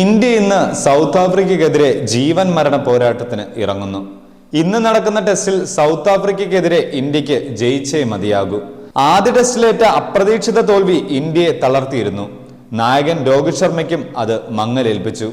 India ഇന്ന് south ആഫ്രിക്കയ്ക്കെതിരെ ജീവൻ മരണ പോരാട്ടത്തിന് ഇറങ്ങുന്നു. ഇന്ന് നടക്കുന്ന ടെസ്റ്റിൽ സൗത്ത് ആഫ്രിക്കയ്ക്കെതിരെ ഇന്ത്യയ്ക്ക് ജയിച്ചേ മതിയാകൂ. ആദ്യ ടെസ്റ്റിലേറ്റ അപ്രതീക്ഷിത തോൽവി ഇന്ത്യയെ തളർത്തിയിരുന്നു. നായകൻ രോഹിത് ശർമ്മയ്ക്കും അത് മങ്ങലേൽപ്പിച്ചു.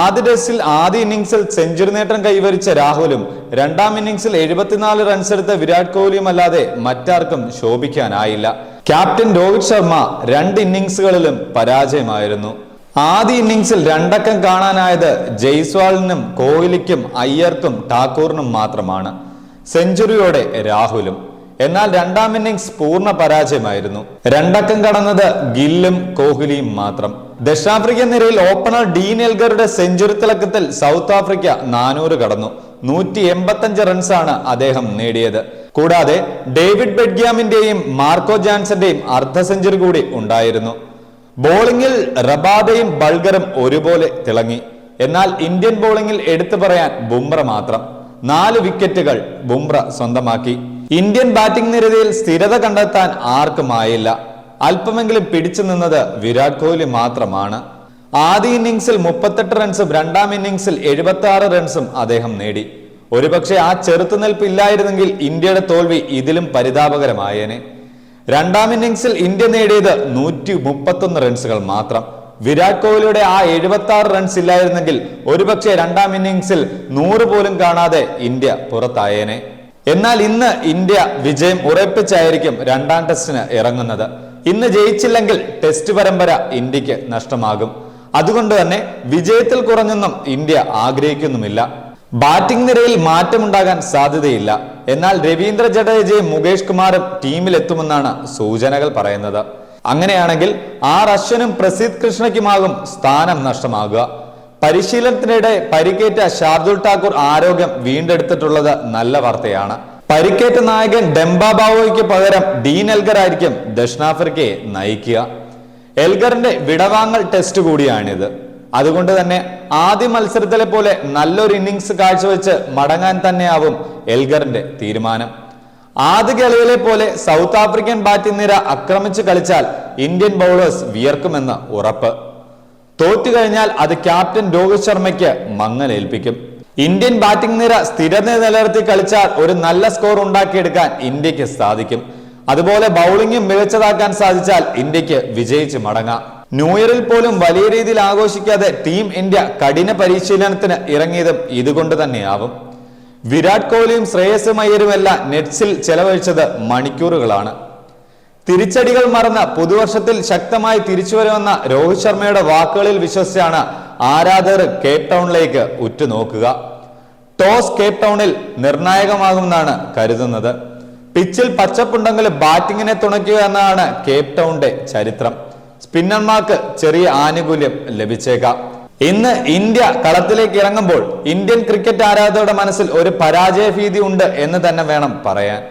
ആദ്യ ടെസ്റ്റിൽ ആദ്യ ഇന്നിംഗ്സിൽ സെഞ്ചുറി നേട്ടം കൈവരിച്ച രാഹുലും രണ്ടാം ഇന്നിംഗ്സിൽ എഴുപത്തിനാല് റൺസ് എടുത്ത വിരാട് കോഹ്ലിയും അല്ലാതെ മറ്റാർക്കും ശോഭിക്കാനായില്ല. ക്യാപ്റ്റൻ രോഹിത് ശർമ്മ രണ്ട് ഇന്നിംഗ്സുകളിലും പരാജയമായിരുന്നു. ആദ്യ ഇന്നിങ്സിൽ രണ്ടക്കം കാണാനായത് ജയ്സ്വാളിനും കോഹ്ലിക്കും അയ്യർക്കും ഠാക്കൂറിനും മാത്രമാണ്. സെഞ്ചുറിയോടെ രാഹുലും. എന്നാൽ രണ്ടാം ഇന്നിങ്സ് പൂർണ പരാജയമായിരുന്നു. രണ്ടക്കം കടന്നത് ഗില്ലും കോഹ്ലിയും മാത്രം. ദക്ഷിണാഫ്രിക്കൻ നിരയിൽ ഓപ്പണർ ഡീൻ എൽഗറുടെ സെഞ്ചുറി തിളക്കത്തിൽ സൗത്ത് ആഫ്രിക്ക നാനൂറ് കടന്നു. നൂറ്റി എൺപത്തഞ്ച് റൺസാണ് അദ്ദേഹം നേടിയത്. കൂടാതെ ഡേവിഡ് ബെഡ്ഗ്യാമിന്റെയും മാർക്കോ ജാൻസന്റെയും അർദ്ധ സെഞ്ചുറി കൂടി ഉണ്ടായിരുന്നു. ബോളിംഗിൽ റബാദയും ബൾഗറും ഒരുപോലെ തിളങ്ങി. എന്നാൽ ഇന്ത്യൻ ബോളിംഗിൽ എടുത്തു പറയാൻ ബുംറ മാത്രം. നാല് വിക്കറ്റുകൾ ബുംറ സ്വന്തമാക്കി. ഇന്ത്യൻ ബാറ്റിംഗ് നിരതിയിൽ സ്ഥിരത കണ്ടെത്താൻ ആർക്കുമായില്ല അല്പമെങ്കിലും പിടിച്ചു നിന്നത് വിരാട് കോഹ്ലി മാത്രമാണ്. ആദ്യ ഇന്നിംഗ്സിൽ മുപ്പത്തെട്ട് റൺസും രണ്ടാം ഇന്നിംഗ്സിൽ എഴുപത്തി ആറ് റൺസും അദ്ദേഹം നേടി. ഒരുപക്ഷെ ആ ചെറുത്തുനിൽപ്പ് ഇല്ലായിരുന്നെങ്കിൽ ഇന്ത്യയുടെ തോൽവി ഇതിലും പരിതാപകരമായേനെ. രണ്ടാം ഇന്നിംഗ്സിൽ ഇന്ത്യ നേടിയത് നൂറ്റി മുപ്പത്തൊന്ന് റൺസുകൾ മാത്രം. വിരാട് കോഹ്ലിയുടെ ആ എഴുപത്തി ആറ് റൺസ് ഇല്ലായിരുന്നെങ്കിൽ ഒരുപക്ഷെ രണ്ടാം ഇന്നിംഗ്സിൽ നൂറ് പോലും കാണാതെ ഇന്ത്യ പുറത്തായേനെ. എന്നാൽ ഇന്ന് ഇന്ത്യ വിജയം ഉറപ്പിച്ചായിരിക്കും രണ്ടാം ടെസ്റ്റിന് ഇറങ്ങുന്നത്. ഇന്ന് ജയിച്ചില്ലെങ്കിൽ ടെസ്റ്റ് പരമ്പര ഇന്ത്യയ്ക്ക് നഷ്ടമാകും. അതുകൊണ്ട് തന്നെ വിജയത്തിൽ കുറഞ്ഞൊന്നും ഇന്ത്യ ആഗ്രഹിക്കുന്നുമില്ല. ബാറ്റിംഗ് നിരയിൽ മാറ്റമുണ്ടാകാൻ സാധ്യതയില്ല. എന്നാൽ രവീന്ദ്ര ജഡേജയും മുകേഷ് കുമാറും ടീമിലെത്തുമെന്നാണ് സൂചനകൾ പറയുന്നത്. അങ്ങനെയാണെങ്കിൽ ആർ അശ്വനും പ്രസീദ് കൃഷ്ണയ്ക്കുമാകും സ്ഥാനം നഷ്ടമാകുക. പരിശീലനത്തിനിടെ പരിക്കേറ്റ ഷാർദുൽ ഠാക്കൂർ ആരോഗ്യം വീണ്ടെടുത്തിട്ടുള്ളത് നല്ല വാർത്തയാണ്. പരിക്കേറ്റ നായകൻ ഡെംബ ബാവോയ്ക്ക് പകരം ഡീൻ എൽഗർ ആയിരിക്കും ദക്ഷിണാഫ്രിക്കയെ നയിക്കുക. എൽഗറിന്റെ വിടവാങ്ങൽ ടെസ്റ്റ് കൂടിയാണിത്. അതുകൊണ്ട് തന്നെ ആദ്യ മത്സരത്തിലെ പോലെ നല്ലൊരു ഇന്നിങ്സ് കാഴ്ചവെച്ച് മടങ്ങാൻ തന്നെയാവും എൽഗറിന്റെ തീരുമാനം. ആദ്യ കളികളെ പോലെ സൗത്ത് ആഫ്രിക്കൻ ബാറ്റിംഗ് നിര ആക്രമിച്ച് കളിച്ചാൽ ഇന്ത്യൻ ബൗളേഴ്സ് വിയർക്കുമെന്ന് ഉറപ്പ്. തോറ്റു കഴിഞ്ഞാൽ അത് ക്യാപ്റ്റൻ രോഹിത് ശർമ്മയ്ക്ക് മങ്ങലേൽപ്പിക്കും ഇന്ത്യൻ ബാറ്റിംഗ് നിര സ്ഥിരത നിലനിർത്തി കളിച്ചാൽ ഒരു നല്ല സ്കോർ ഉണ്ടാക്കിയെടുക്കാൻ ഇന്ത്യയ്ക്ക് സാധിക്കും. അതുപോലെ ബൗളിംഗും മികച്ചതാക്കാൻ സാധിച്ചാൽ ഇന്ത്യയ്ക്ക് വിജയിച്ച് മടങ്ങാം. ന്യൂ ഇയറിൽ പോലും വലിയ രീതിയിൽ ആഘോഷിക്കാതെ ടീം ഇന്ത്യ കഠിന പരിശീലനത്തിന് ഇറങ്ങിയതും ഇതുകൊണ്ട് തന്നെയാവും. വിരാട് കോഹ്ലിയും ശ്രേയസ് മയ്യരുമല്ല നെറ്റ്സിൽ ചെലവഴിച്ചത് മണിക്കൂറുകളാണ്. തിരിച്ചടികൾ മറന്ന് പുതുവർഷത്തിൽ ശക്തമായി തിരിച്ചുവരുമെന്ന രോഹിത് ശർമ്മയുടെ വാക്കുകളിൽ വിശ്വസിച്ചാണ് ആരാധകർ കേപ് ടൗണിലേക്ക് ഉറ്റുനോക്കുക. ടോസ് കേപ് ടൗണിൽ നിർണായകമാകുമെന്നാണ് കരുതുന്നത്. പിച്ചിൽ പച്ചപ്പുണ്ടെങ്കിൽ ബാറ്റിങ്ങിനെ തുണയ്ക്കുക എന്നതാണ് കേപ് ടൗണിന്റെ ചരിത്രം. സ്പിന്നർമാർക്ക് ചെറിയ ആനുകൂല്യം ലഭിച്ചേക്കാം. ഇന്ന് ഇന്ത്യ കളത്തിലേക്ക് ഇറങ്ങുമ്പോൾ ഇന്ത്യൻ ക്രിക്കറ്റ് ആരാധകരുടെ മനസ്സിൽ ഒരു പരാജയ ഭീതി ഉണ്ട് എന്ന് തന്നെ വേണം പറയാൻ.